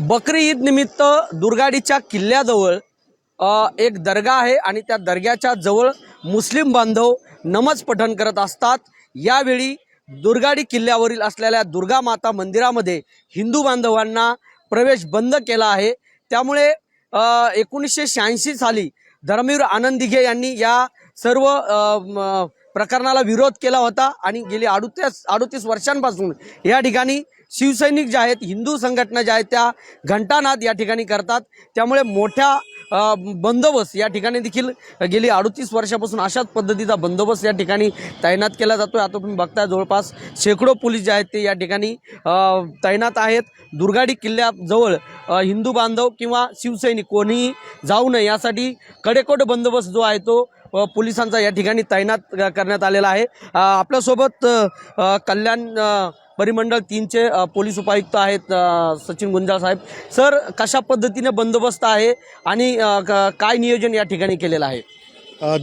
बकरी ईद निमित्त दुर्गाडीच्या किल्ल्याजवळ एक दर्गा आहे आणि त्या दर्ग्याच्या जवळ मुस्लिम बांधव नमज पठण करत असतात. यावेळी दुर्गाडी किल्ल्यावरील असलेल्या दुर्गा माता मंदिरामध्ये हिंदू बांधवांना प्रवेश बंद केला आहे. त्यामुळे एकोणीसशे शहाऐंशी साली धर्मवीर आनंद दिघे यांनी या सर्व म, प्रकरणाला विरोध केला होता आणि गेली अडुतीस अडुतीस वर्षांपासून या ठिकाणी शिवसैनिक ज्या आहेत हिंदू संघटना ज्या आहेत त्या घंटानाद या ठिकाणी करतात. त्यामुळे मोठ्या बंदोबस्त या ठिकाणी देखील गेली अडुतीस वर्षापासून अशाच पद्धतीचा बंदोबस्त या ठिकाणी तैनात केला जातो आता तुम्ही बघताय जवळपास शेकडो पोलीस जे आहेत ते या ठिकाणी तैनात आहेत. दुर्गाडी किल्ल्याजवळ हिंदू बांधव किंवा शिवसैनिक कोणीही जाऊ नये यासाठी कडेकोट बंदोबस्त जो आहे तो पोलिसांचा या ठिकाणी तैनात करण्यात आलेला आहे. आपल्यासोबत कल्याण परिमंडळ तीनचे पोलीस उपायुक्त आहेत सचिन गुंजाळ साहेब. सर कशा पद्धतीने बंदोबस्त आहे आणि काय नियोजन या ठिकाणी केलेलं आहे?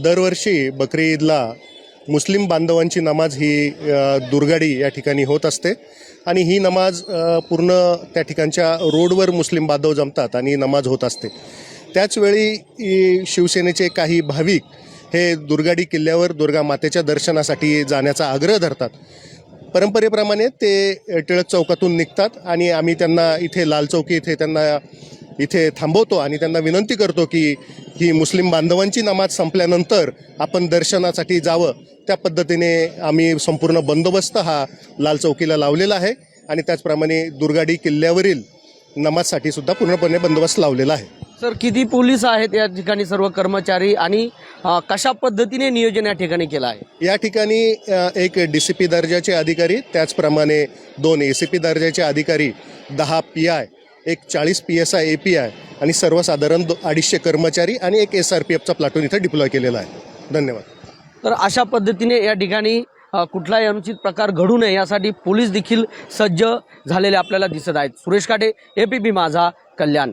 दरवर्षी बकरी ईदला मुस्लिम बांधवांची नमाज ही दुर्गाडी या ठिकाणी होत असते. आणि ही नमाज पूर्ण त्या ठिकाणच्या रोडवर मुस्लिम बांधव जमतात आणि नमाज होत असते. त्याचवेळी शिवसेनेचे काही भाविक हे दुर्गाडी किल्ल्यावर दुर्गा मातेच्या दर्शनासाठी जाण्याचा आग्रह धरतात. परंपरेप्रमाणे ते टिळक चौकातून निघतात आणि आम्ही त्यांना इथे लाल चौकी इथे त्यांना इथे थांबवतो आणि त्यांना विनंती करतो की ही मुस्लिम बांधवांची नमाज संपल्यानंतर आपण दर्शनासाठी जावं. त्या पद्धतीने आम्ही संपूर्ण बंदोबस्त हा लाल चौकीला लावलेला आहे आणि त्याचप्रमाणे दुर्गाडी किल्ल्यावरील नमाजसाठी सुद्धा पूर्णपणे बंदोबस्त लावलेला आहे. सर किती पोलीस आहेत या ठिकाणी सर्व कर्मचारी आणि अ, कशा पद्धतीने नियोजन या ठिकाणी केलं आहे? या ठिकाणी अ, एक डी सी पी दर्जाचे अधिकारी त्याचप्रमाणे दोन ए सी पी दर्जाचे अधिकारी दहा पी आय एक चाळीस P S I A P I आणि सर्वसाधारण दो अडीचशे कर्मचारी आणि एक एस आर पी एफचा प्लाटून इथं डिप्लॉय केलेला आहे. धन्यवाद. तर अशा पद्धतीने या ठिकाणी अ, कुठलाही अनुचित प्रकार घडू नये यासाठी पोलीस देखील सज्ज झालेले आपल्याला दिसत आहेत. सुरेश काटे एपीपी माझा कल्याण.